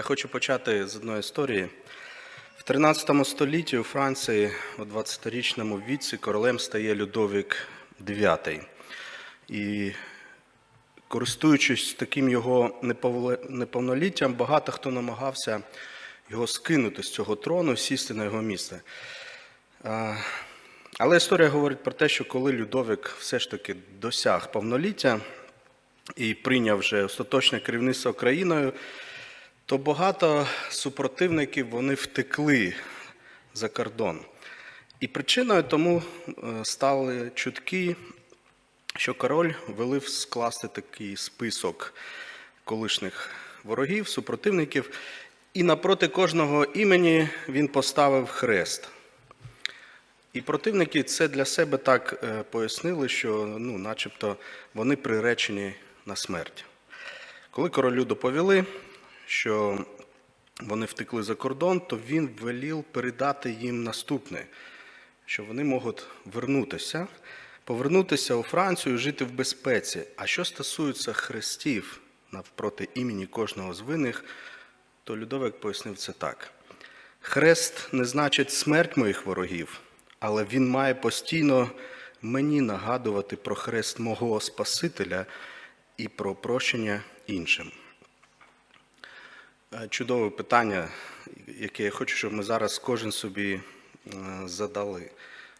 Я хочу почати з одної історії. В 13 столітті у Франції у 20-річному віці королем стає Людовік IX. І користуючись таким його неповноліттям, багато хто намагався його скинути з цього трону, сісти на його місце. Але історія говорить про те, що коли Людовік все ж таки досяг повноліття і прийняв вже остаточне керівництво країною, то багато супротивників вони втекли за кордон. І причиною тому е, стали чутки, що король велив скласти такий список колишніх ворогів, супротивників, і напроти кожного імені він поставив хрест. І противники це для себе так е, пояснили, що ну, начебто вони приречені на смерть. Коли королю доповіли, що вони втекли за кордон, то він велів передати їм наступне, що вони можуть вернутися, повернутися у Францію, жити в безпеці. А що стосується хрестів навпроти імені кожного з винних, то Людовик пояснив це так. Хрест не значить смерть моїх ворогів, але він має постійно мені нагадувати про хрест мого Спасителя і про прощення іншим. Е, Чудове питання, яке я хочу, щоб ми зараз кожен собі е, задали.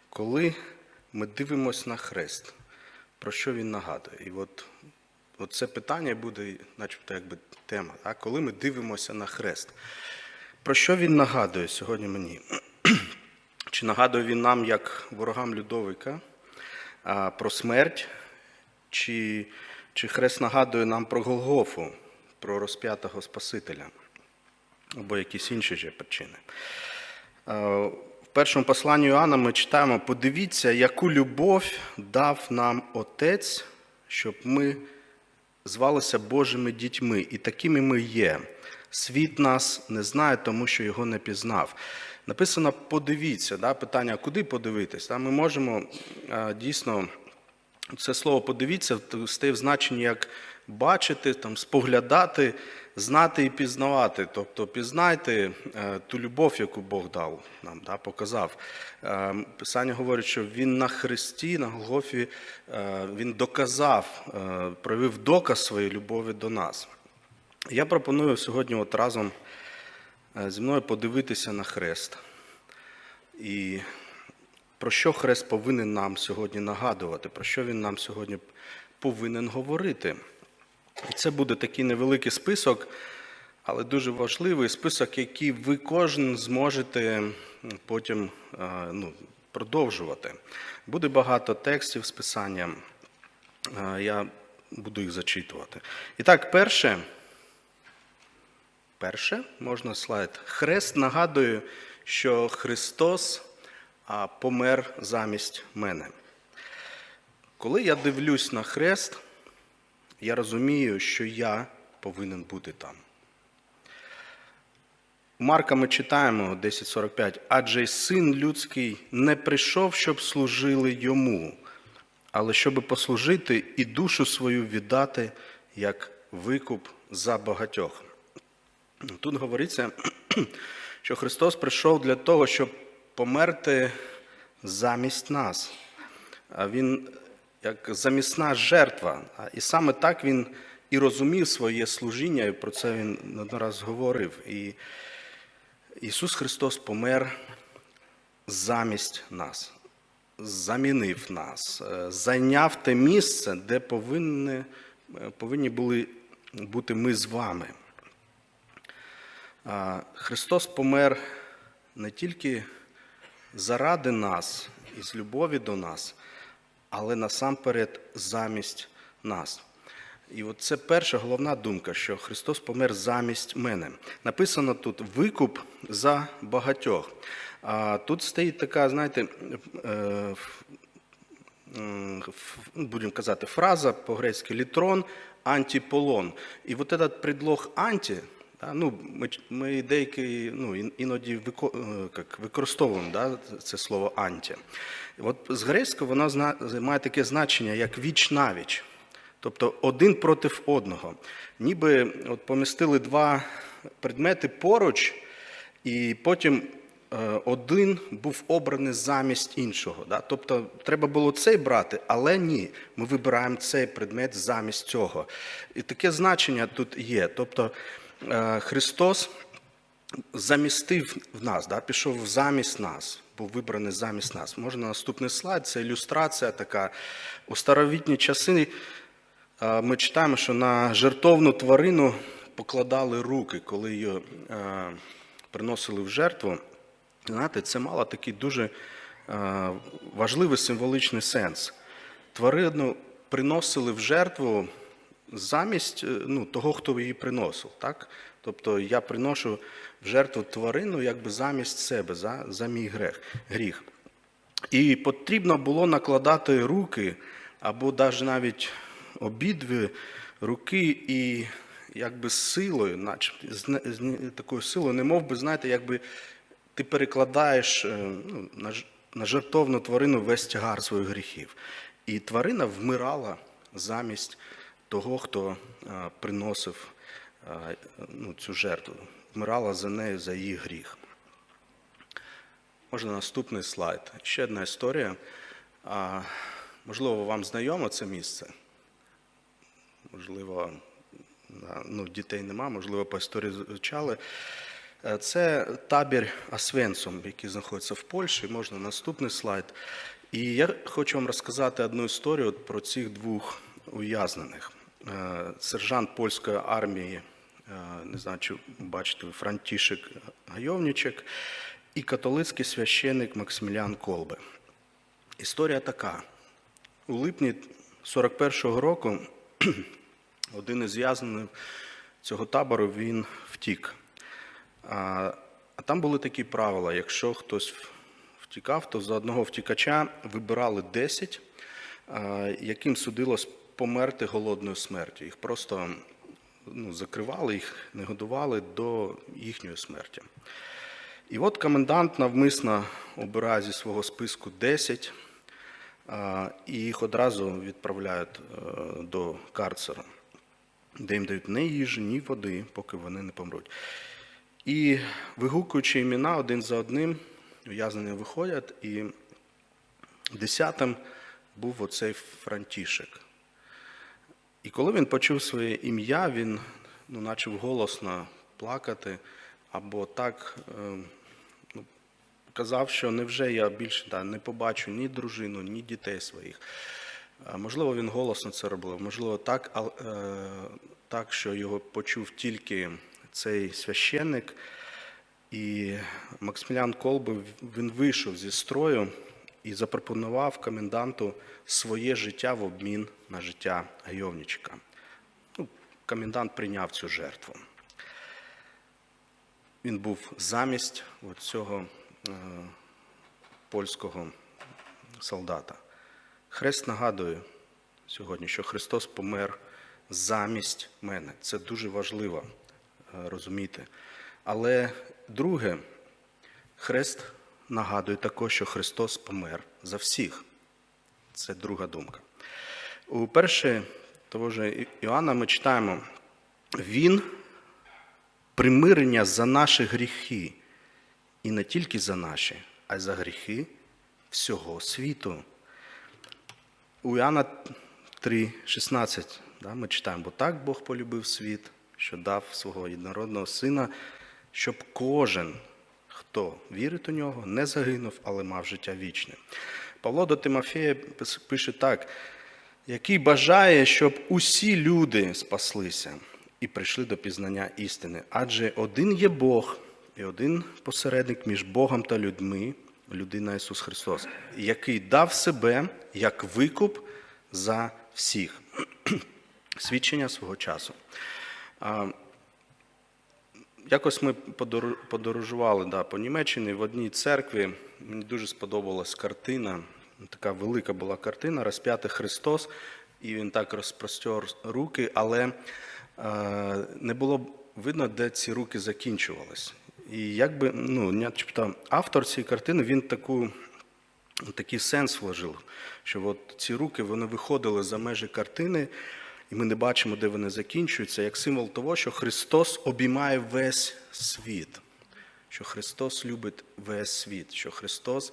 Коли ми дивимося на хрест, про що він нагадує? І от, от це питання буде, начебто, якби тема. А коли ми дивимося на хрест, про що він нагадує сьогодні мені? Чи нагадує він нам, як ворогам Людовика, про смерть, чи, чи хрест нагадує нам про Голгофу, про розп'ятого Спасителя, або якісь інші ще причини? Е, В першому посланні Іоанна ми читаємо: подивіться, яку любов дав нам Отець, щоб ми звалися Божими дітьми, і такими ми є. Світ нас не знає, тому що його не пізнав. Написано подивіться, да, питання, куди подивитись? Да, ми можемо е, дійсно це слово подивіться стає в значенні як бачити, там, споглядати, знати і пізнавати. Тобто пізнайте е, ту любов, яку Бог дав нам, да, показав. Е, Писання говорить, що Він на Христі, на Голгофі, е, Він доказав, проявив доказ своєї любові до нас. Я пропоную сьогодні от разом зі мною подивитися на хрест. І про що хрест повинен нам сьогодні нагадувати, про що він нам сьогодні повинен говорити. І це буде такий невеликий список, але дуже важливий список, який ви кожен зможете потім е, ну, продовжувати. Буде багато текстів з писанням. Е, Я буду їх зачитувати. І так, перше. Перше, можна слайд. Хрест нагадує, що Христос помер замість мене. Коли я дивлюсь на хрест, я розумію, що я повинен бути там. Марка ми читаємо 10.45, адже син людський не прийшов, щоб служили йому, але щоб послужити і душу свою віддати як викуп за багатьох. Тут говориться, що Христос прийшов для того, щоб померти замість нас. А Він як замісна жертва. І саме так він і розумів своє служіння, і про це він не раз говорив. І Ісус Христос помер замість нас, замінив нас, е, зайняв те місце, де повинні, е, повинні були бути ми з вами. Христос помер не тільки заради нас і з любові до нас, але насамперед замість нас. І от це перша головна думка, що Христос помер замість мене. Написано тут викуп за багатьох. А тут стоїть така, знаєте, е, будемо казати, фраза по-грецьки літрон, антиполон. І от этот предлог анті, да, ну, ми, ми деякі ну, іноді вико, е, як, використовуємо да, це слово анті. От з грецького воно має таке значення, як віч навіч. Тобто один проти одного. Ніби от помістили два предмети поруч, і потім е, один був обраний замість іншого. Да? Тобто треба було цей брати, але ні, ми вибираємо цей предмет замість цього. І таке значення тут є. Тобто Христос замістив в нас, да, пішов замість нас, був вибраний замість нас. Можна наступний слайд, це ілюстрація така. У старовітні часи е, ми читаємо, що на жертовну тварину покладали руки, коли її е, приносили в жертву. Знаєте, це мало такий дуже е, важливий символічний сенс. Тварину приносили в жертву замість е, ну, того, хто її приносив. Так? Тобто я приношу в жертву тварину якби замість себе, за, за мій грех, гріх. І потрібно було накладати руки, або навіть обидві руки, і якби силою, начебто, з, з такою силою, не мов би, знаєте, якби ти перекладаєш е, ну, на, на жертовну тварину весь тягар своїх гріхів. І тварина вмирала замість того, хто е, приносив е, ну, цю жертву, вмирала за нею, за її гріх. Можна наступний слайд. Ще одна історія. Можливо, вам знайомо це місце. Можливо, ну, дітей нема, можливо, по історії звучали. Е, Це табір Освенцум, який знаходиться в Польщі. Можна наступний слайд. І я хочу вам розказати одну історію про цих двох ув'язнених. Е, Сержант польської армії, е, не знаю, чи бачите, ви, Франтішек Гайовнічек, і католицький священник Максимілян Колбе. Історія така. У липні 41-го року один із в'язнених цього табору він втік. А, там були такі правила: якщо хтось втікав, то за одного втікача вибирали 10, а, яким судилось померти голодною смертю. Їх просто ну, закривали, їх не годували до їхньої смерті. І от комендант навмисно обирає зі свого списку 10, і їх одразу відправляють е, до карцеру, де їм дають ні їжі, ні води, поки вони не помруть. І вигукуючи імена один за одним, ув'язнені виходять, і десятим був оцей Франтішек. І коли він почув своє ім'я, він ну, почав голосно плакати, або так е, ну, казав, що невже я більше да, не побачу ні дружину, ні дітей своїх. Можливо, він голосно це робив, можливо, так, ал- е, так, що його почув тільки цей священник. І Максимілян Колби він вийшов зі строю і запропонував коменданту своє життя в обмін на життя гайовничка. Ну, комендант прийняв цю жертву. Він був замість цього е, польського солдата. Хрест нагадує сьогодні, що Христос помер замість мене. Це дуже важливо е, розуміти. Але друге, хрест нагадує також, що Христос помер за всіх. Це друга думка. У першій того ж Іоанна ми читаємо, Він примирення за наші гріхи, і не тільки за наші, а й за гріхи всього світу. У Іоанна 3,16 да, ми читаємо, бо так Бог полюбив світ, що дав свого єдинородного сина, щоб кожен, хто вірить у нього, не загинув, але мав життя вічне. Павло до Тимофея пише так, який бажає, щоб усі люди спаслися і прийшли до пізнання істини. Адже один є Бог і один посередник між Богом та людьми, людина Ісус Христос, який дав себе як викуп за всіх. Свідчення свого часу. Якось ми подорожували да, по Німеччині в одній церкві. Мені дуже сподобалась картина. Така велика була картина, розп'ятий Христос, і він так розпростер руки, але е, не було видно, де ці руки закінчувались. І якби, ну, начебто, автор цієї картини він таку, такий сенс вложив, що от ці руки вони виходили за межі картини, і ми не бачимо, де вони закінчуються, як символ того, що Христос обіймає весь світ, що Христос любить весь світ, що Христос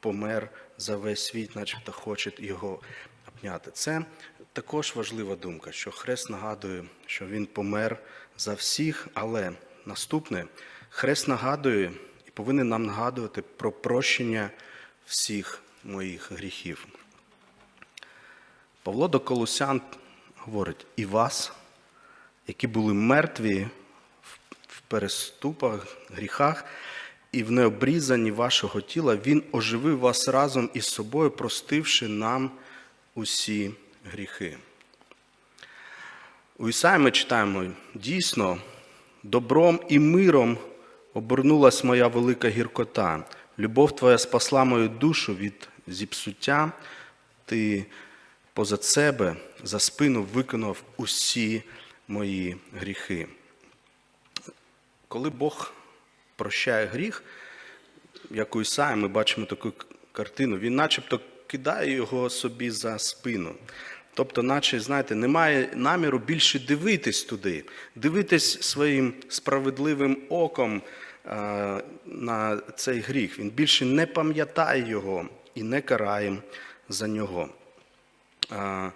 помер за весь світ, начебто хоче його обняти. Це також важлива думка, що Хрест нагадує, що Він помер за всіх, але наступне Хрест нагадує і повинен нам нагадувати про прощення всіх моїх гріхів. Павло до Колосян говорить: і вас, які були мертві в переступах, гріхах і в необрізанні вашого тіла, Він оживив вас разом із собою, простивши нам усі гріхи. У Ісаї ми читаємо дійсно, добром і миром обернулась моя велика гіркота. Любов Твоя спасла мою душу від зіпсуття. Ти позад себе за спину виконав усі мої гріхи. Коли Бог прощає гріх, як у Ісаї, ми бачимо таку картину, він начебто кидає його собі за спину. Тобто, наче, знаєте, немає наміру більше дивитись туди, дивитись своїм справедливим оком е, на цей гріх. Він більше не пам'ятає його і не карає за нього. Е,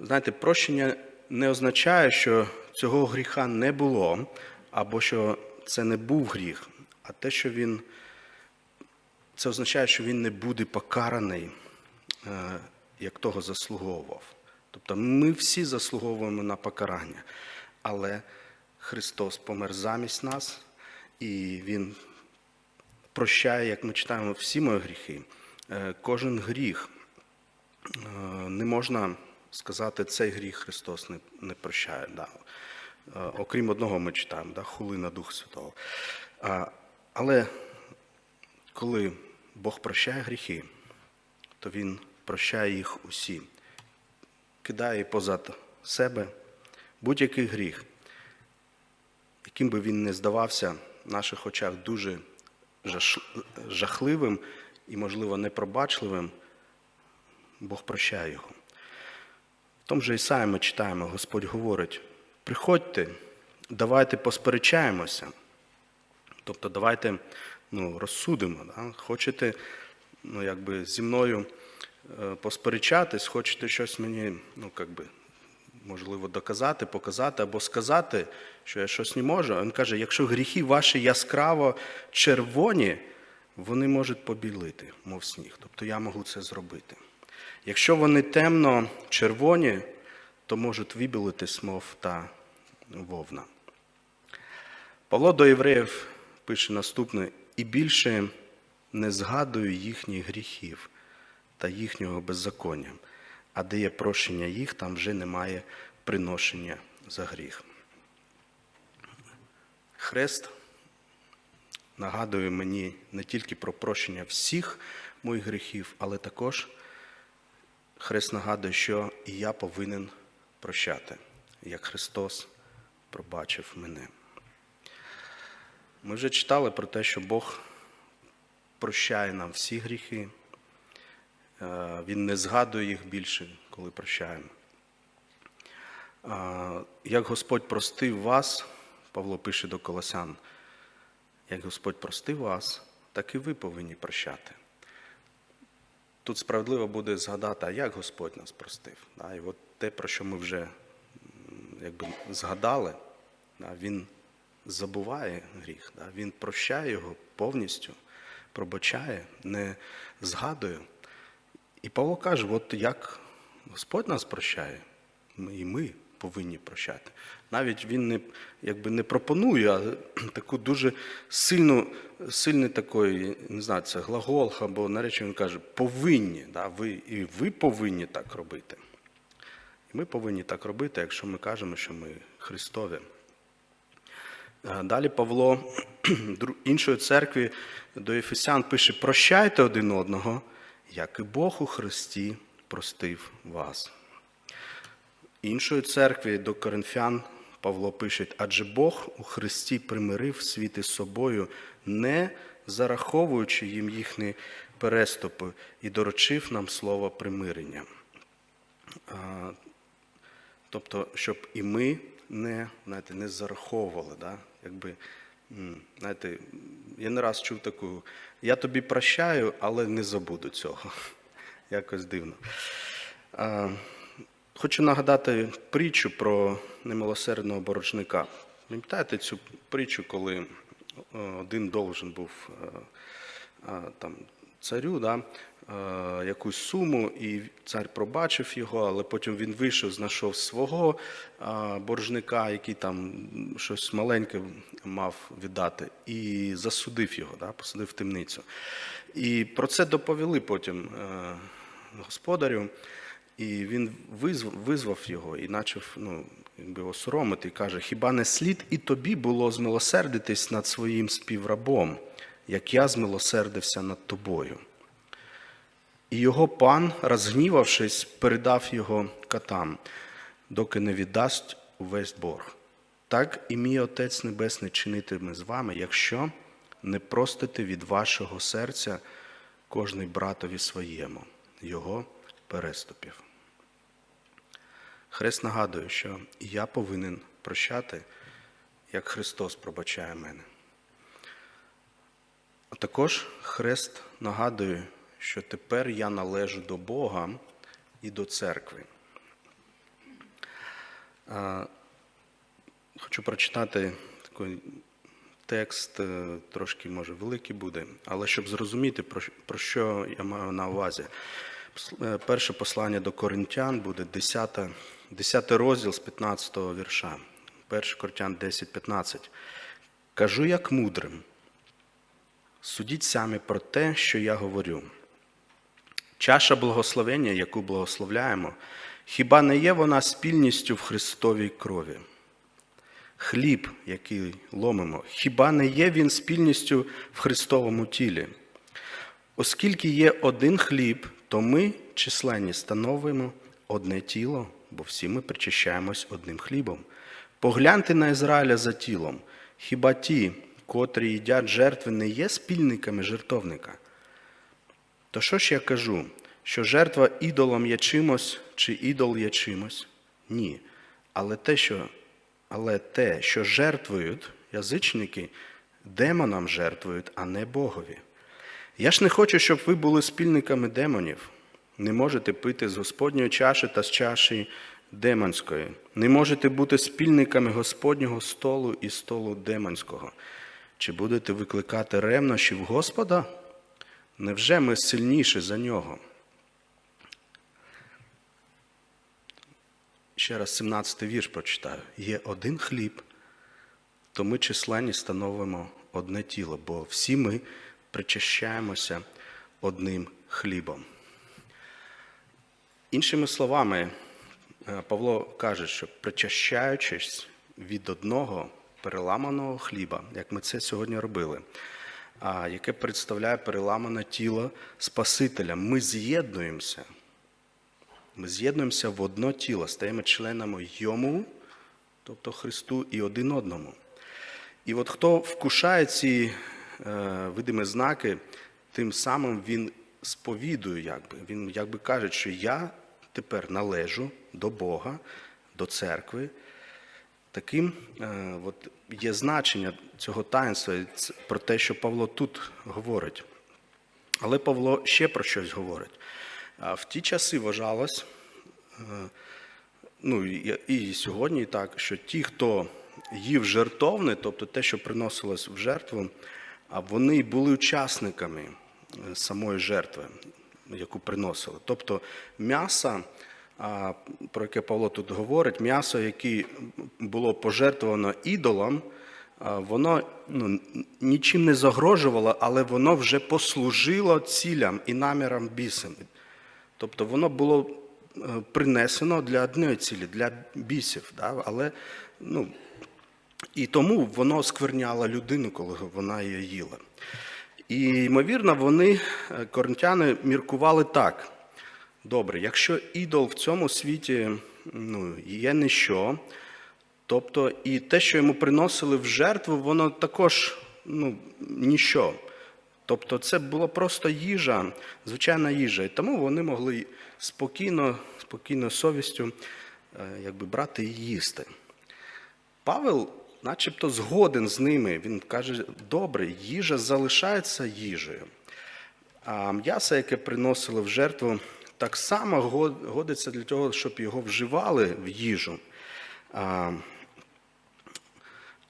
Знаєте, прощення не означає, що цього гріха не було, або що це не був гріх, а те, що він це означає, що він не буде покараний, е, як того заслуговував. Тобто ми всі заслуговуємо на покарання, але Христос помер замість нас, і Він прощає, як ми читаємо, всі мої гріхи. Е, Кожен гріх е, не можна сказати, цей гріх Христос не, не прощає. Да. Е, Окрім одного ми читаємо, да, хули Дух Святого. А, Але коли Бог прощає гріхи, то Він прощає їх усі, кидає позад себе будь-який гріх, яким би він не здавався в наших очах дуже жахливим і, можливо, непробачливим, Бог прощає його. Тому же Ісаї ми читаємо, Господь говорить: приходьте, давайте посперечаємося. Тобто давайте ну, розсудимо. Да? Хочете ну, якби, зі мною е, посперечатись, хочете щось мені, ну, як би, можливо, доказати, показати або сказати, що я щось не можу. Він каже, якщо гріхи ваші яскраво червоні, вони можуть побілити, мов сніг. Тобто я можу це зробити. Якщо вони темно червоні, то можуть вибілитись, мов та вовна. Павло до євреїв пише наступне: і більше не згадую їхніх гріхів та їхнього беззаконня, а де є прощення їх, там вже немає приношення за гріх. Хрест нагадує мені не тільки про прощення всіх моїх гріхів, але також Хрест нагадує, що і я повинен прощати, як Христос пробачив мене. Ми вже читали про те, що Бог прощає нам всі гріхи. Е, Він не згадує їх більше, коли прощаємо. Е, Як Господь простив вас, Павло пише до Колосян, як Господь простив вас, так і ви повинні прощати. Тут справедливо буде згадати, а як Господь нас простив. Да? І от те, про що ми вже якби, згадали, да? Він забуває гріх, да? Він прощає його повністю, пробачає, не згадує. І Павло каже, от як Господь нас прощає, і ми повинні прощати. Навіть він не, якби не пропонує а таку дуже сильну, сильний такий, не знаю, це глагол або наречі він каже, повинні, да, ви, і ви повинні так робити. І ми повинні так робити, якщо ми кажемо, що ми Христові. Е, Далі Павло іншої церкви до Ефесян пише: прощайте один одного, як і Бог у Христі простив вас. Іншої церкви до Коринфян Павло пише, адже Бог у Христі примирив світ із собою, не зараховуючи їм їхні переступи, і доручив нам слово примирення. Тобто, щоб і ми не, знаєте, не зараховували. Да? Якби, знаєте, я не раз чув таку, я тобі прощаю, але не забуду цього. Якось дивно. Хочу нагадати притчу про немилосердного борожника. Пам'ятаєте цю притчу, коли е, один должен був е, е, там, царю да, якусь суму, і цар пробачив його, але потім він вийшов, знайшов свого боржника, який там щось маленьке мав віддати, і засудив його, да, посадив в темницю. І про це доповіли потім господарю. І він визвав, визвав його і почав ну, соромити і каже: Хіба не слід і тобі було змилосердитись над своїм співрабом, як я змилосердився над тобою? І його пан, розгнівавшись, передав його катам, доки не віддасть увесь борг. Так і мій Отець Небесний чинитиме з вами, якщо не простите від вашого серця кожний братові своєму, його переступів. Хрест нагадує, що я повинен прощати, як Христос пробачає мене. А також Хрест нагадує, що тепер я належу до Бога і до церкви. Хочу прочитати такий текст, е, трошки може великий буде, але щоб зрозуміти, про що- я маю на увазі. Е, Перше послання до Коринтян буде 10, 10 розділ з 15 вірша. 1 Коринтян 10, 15. Кажу як мудрим. Судіть самі про те, що я говорю. Чаша благословення, яку благословляємо, хіба не є вона спільністю в Христовій крові? Хліб, який ломимо, хіба не є він спільністю в Христовому тілі? Оскільки є один хліб, то ми, численні, становимо одне тіло, бо всі ми причащаємось одним хлібом. Погляньте на Ізраїля за тілом. Хіба ті, котрі їдять жертви, не є спільниками жертовника? То що ж я кажу? Що жертва ідолом є чимось, чи ідол є чимось? Ні. Але те, що, але те, що жертвують язичники, демонам жертвують, а не Богові. Я ж не хочу, щоб ви були спільниками демонів. Не можете пити з Господньої чаші та з чаші демонської. Не можете бути спільниками Господнього столу і столу демонського. Чи будете викликати ревнощів Господа? Невже ми сильніші за нього? Ще раз 17 вірш прочитаю. Є один хліб, то ми численні становимо одне тіло, бо всі ми причащаємося одним хлібом. Іншими словами, е, Павло каже, що причащаючись від одного переламаного хліба, як ми це сьогодні робили, яке представляє переламане тіло Спасителя, ми з'єднуємося. Ми з'єднуємося в одно тіло, стаємо членами йому, тобто Христу, і один одному. І от хто вкушає ці е, видимі знаки, тим самим він сповідує, якби. він якби каже, що я тепер належу до Бога, до церкви. Таким е, от, є значення цього таїнства про те, що Павло тут говорить. Але Павло ще про щось говорить. А В ті часи вважалось, е, ну і сьогодні так, що ті, хто їв жертовне, тобто те, що приносилось в жертву, а вони були учасниками самої жертви, яку приносили. Тобто м'ясо, про яке Павло тут говорить, м'ясо, яке було пожертвовано ідолам, воно ну, нічим не загрожувало, але воно вже послужило цілям і намірам бісам. Тобто воно було е, принесено для одної цілі, для бісів. Да? Але, ну, і тому воно скверняло людину, коли вона її їла. І, ймовірно, вони, е, коринтяни, міркували так. Добре, якщо ідол в цьому світі ну, є ніщо, тобто і те, що йому приносили в жертву, воно також ну, ніщо. Тобто це була просто їжа, звичайна їжа. І тому вони могли спокійно, спокійно совістю е, якби брати і їсти. Павел, начебто, згоден з ними. Він каже: добре, їжа залишається їжею. А м'ясо, яке приносили в жертву, так само годиться для того, щоб його вживали в їжу.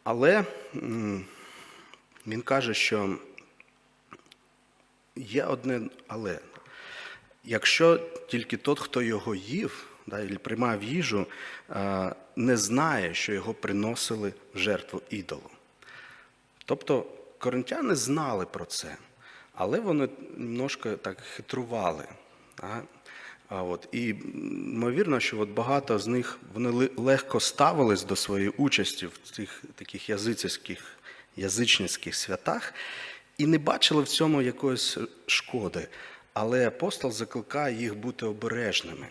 Але він каже, що є одне але. Якщо тільки тот, хто його їв, да, і приймав їжу, е, не знає, що його приносили в жертву ідолу. Тобто коринтяни знали про це, але вони немножко так хитрували. да. А от, і ймовірно, що от багато з них вони легко ставились до своєї участі в цих таких язичницьких, язичницьких святах і не бачили в цьому якоїсь шкоди. Але апостол закликає їх бути обережними.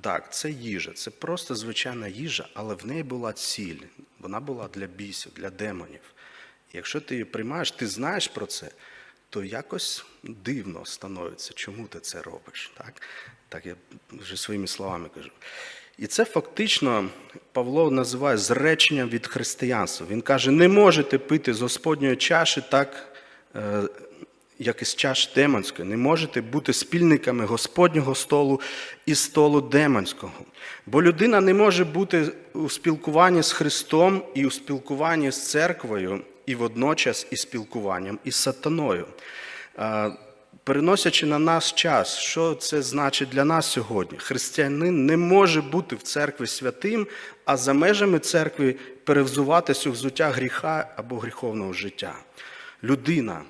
Так, це їжа, це просто звичайна їжа, але в неї була ціль. Вона була для бісів, для демонів. Якщо ти її приймаєш, ти знаєш про це, то якось дивно становиться, чому ти це робиш. Так, так я вже своїми словами кажу. І це фактично Павло називає зреченням від християнства. Він каже: не можете пити з Господньої чаші так, е, як із чаш демонської. Не можете бути спільниками Господнього столу і столу демонського. Бо людина не може бути у спілкуванні з Христом і у спілкуванні з церквою, і водночас і спілкуванням із сатаною. Переносячи на нас час, що це значить для нас сьогодні? Християнин не може бути в церкві святим, а за межами церкви перевзуватися у взуття гріха або гріховного життя. Людина,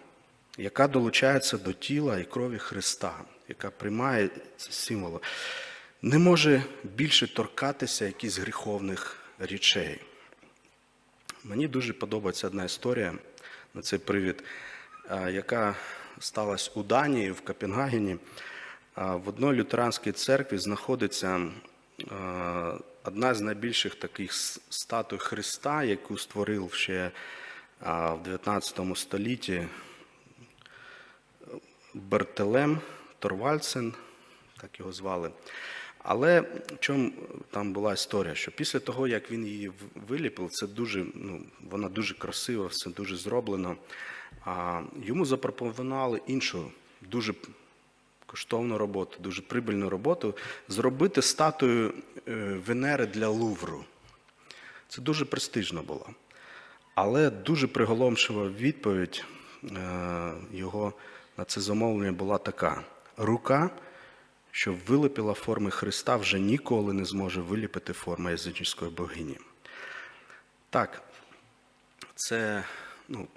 яка долучається до тіла і крові Христа, яка приймає ці символи, не може більше торкатися якихось гріховних речей. Мені дуже подобається одна історія на цей привід, яка сталася у Данії, в Копенгагені. В одній лютеранській церкві знаходиться одна з найбільших таких статуй Христа, яку створив ще в 19 столітті Бертелем Торвальцен, так його звали. Але в чому там була історія? Що після того, як він її виліпив, це дуже, ну, вона дуже красиво, все дуже зроблено. А йому запропонували іншу, дуже коштовну роботу, дуже прибильну роботу зробити статую е, Венери для Лувру. Це дуже престижно було. Але дуже приголомшива відповідь е, його на це замовлення була така: рука, що вилепила форми Христа, вже ніколи не зможе виліпити форми язичницької богині. Так, це ну,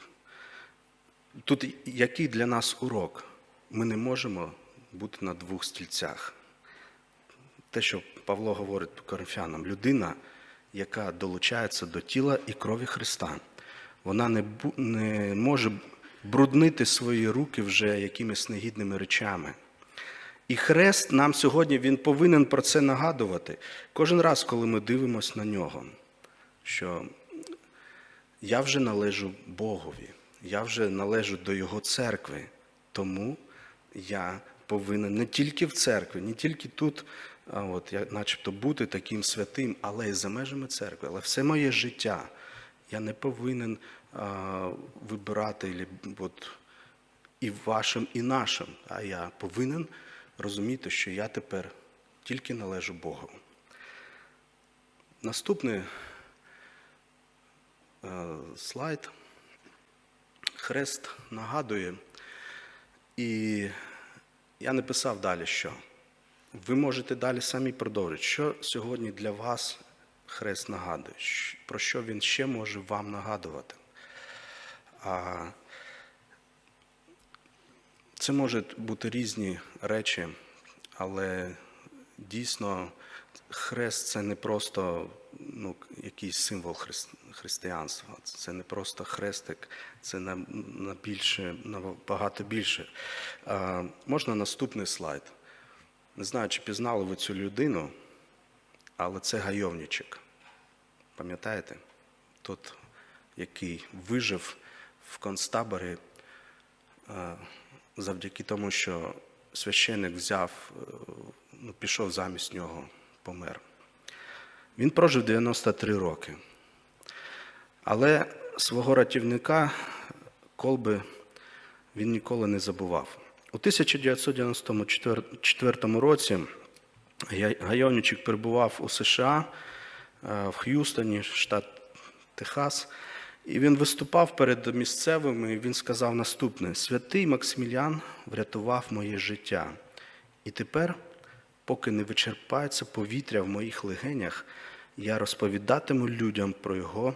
тут який для нас урок? Ми не можемо бути на двох стільцях. Те, що Павло говорить коринфянам, людина, яка долучається до тіла і крові Христа, вона не, не може бруднити свої руки вже якимись негідними речами. І хрест нам сьогодні він повинен про це нагадувати кожен раз, коли ми дивимося на нього, що я вже належу Богові, я вже належу до Його церкви, тому я повинен не тільки в церкві, не тільки тут, от, я, начебто, бути таким святим, але й за межами церкви. Але все моє життя я не повинен вибирати от, і вашим, і нашим. А я повинен розуміти, що я тепер тільки належу Богу. Наступний е, слайд. Хрест нагадує. І я не писав далі, що. Ви можете далі самі продовжити. Що сьогодні для вас хрест нагадує? Про що він ще може вам нагадувати? А, це можуть бути різні речі, але дійсно хрест це не просто ну, якийсь символ хрис- християнства. Це не просто хрестик, це на, на більше, набагато більше. А, можна наступний слайд. Не знаю, чи пізнали ви цю людину, але це гайовничик. Пам'ятаєте? Тот, який вижив в концтаборі е, завдяки тому, що священик взяв, е, ну, пішов замість нього, помер. Він прожив 93 роки. Але свого ратівника колби він ніколи не забував. У 1994 році Гай- Гайовничик перебував у США е, в Х'юстоні, штат Техас, і він виступав перед місцевими. і Він сказав наступне: Святий Максимілян врятував моє життя. І тепер, поки не вичерпається повітря в моїх легенях, я розповідатиму людям про його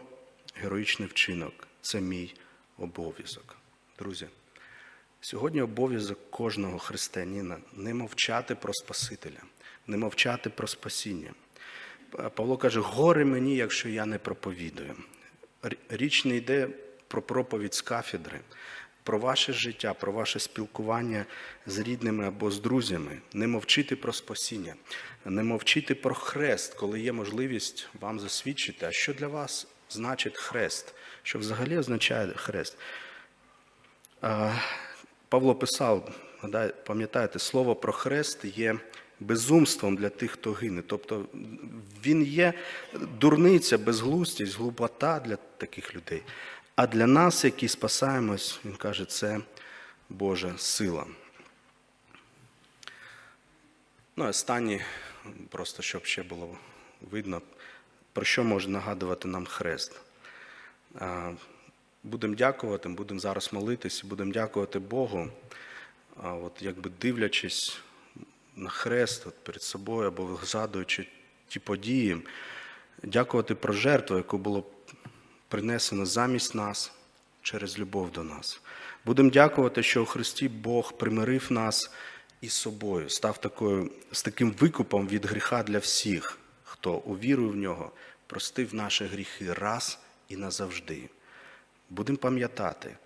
героїчний вчинок. Це мій обов'язок. Друзі, сьогодні обов'язок кожного християнина не мовчати про Спасителя, не мовчати про спасіння. Павло каже: горе мені, якщо я не проповідую. Річ не йде про проповідь з кафедри, про ваше життя, про ваше спілкування з рідними або з друзями. Не мовчити про спасіння, не мовчити про хрест, коли є можливість вам засвідчити, а що для вас значить хрест, що взагалі означає хрест. Павло писав, пам'ятаєте, слово про хрест є безумством для тих, хто гине. Тобто він є дурниця, безглустість, глупота для таких людей. А для нас, які спасаємось, він каже, це Божа сила. Ну, останнє, просто щоб ще було видно, про що може нагадувати нам хрест. Будемо дякувати, будемо зараз молитись, будемо дякувати Богу, от якби дивлячись на хрест от перед собою або згадуючи ті події, дякувати про жертву, яку було принесено замість нас через любов до нас. Будемо дякувати, що у Христі Бог примирив нас із собою, став такою, з таким викупом від гріха для всіх, хто увірує в нього, простив наші гріхи раз і назавжди. Будемо пам'ятати,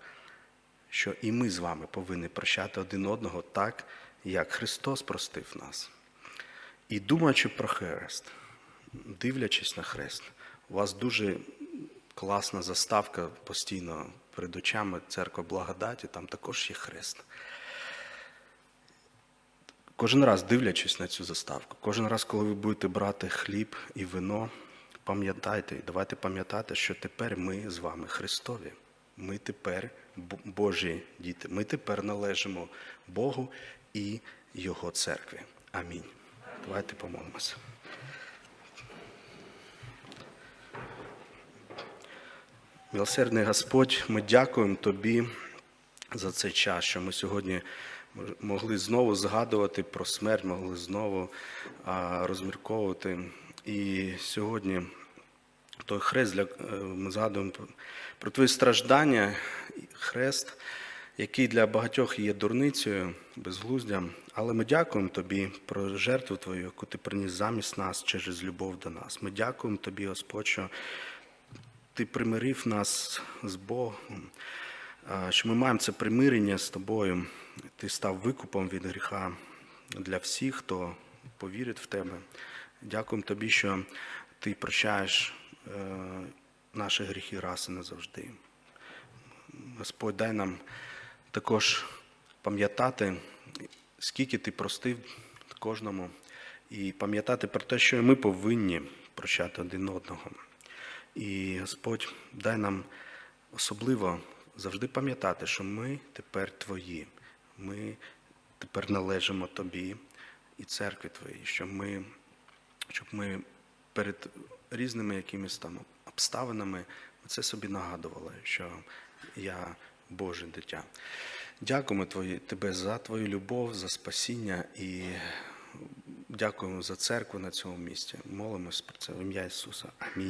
що і ми з вами повинні прощати один одного так, як Христос простив нас. І думаючи про хрест, дивлячись на хрест, у вас дуже класна заставка постійно перед очами церква благодаті, там також є хрест. Кожен раз дивлячись на цю заставку, кожен раз, коли ви будете брати хліб і вино, пам'ятайте, давайте пам'ятати, що тепер ми з вами Христові. Ми тепер Божі діти. Ми тепер належимо Богу і Його церкві. Амінь. Давайте помолимося. Милосердний Господь, ми дякуємо Тобі за цей час, що ми сьогодні могли знову згадувати про смерть, могли знову розмірковувати. І сьогодні той хрест, для, е, ми згадуємо про твої страждання, хрест, який для багатьох є дурницею, безглуздям. Але ми дякуємо тобі про жертву твою, яку ти приніс замість нас через любов до нас. Ми дякуємо тобі, Господь, що ти примирив нас з Богом, що ми маємо це примирення з тобою. Ти став викупом від гріха для всіх, хто повірить в тебе. Дякуємо тобі, що ти прощаєш е, наші гріхи раз і назавжди. Господь, дай нам також пам'ятати, скільки ти простив кожному, і пам'ятати про те, що ми повинні прощати один одного. І Господь, дай нам особливо завжди пам'ятати, що ми тепер твої, ми тепер належимо тобі і церкві твоїй, що ми, щоб ми перед різними якимись там обставинами це собі нагадували, що я Боже дитя. Дякуємо твої, тебе за твою любов, за спасіння і дякуємо за церкву на цьому місці. Молимось про це в ім'я Ісуса. Амінь.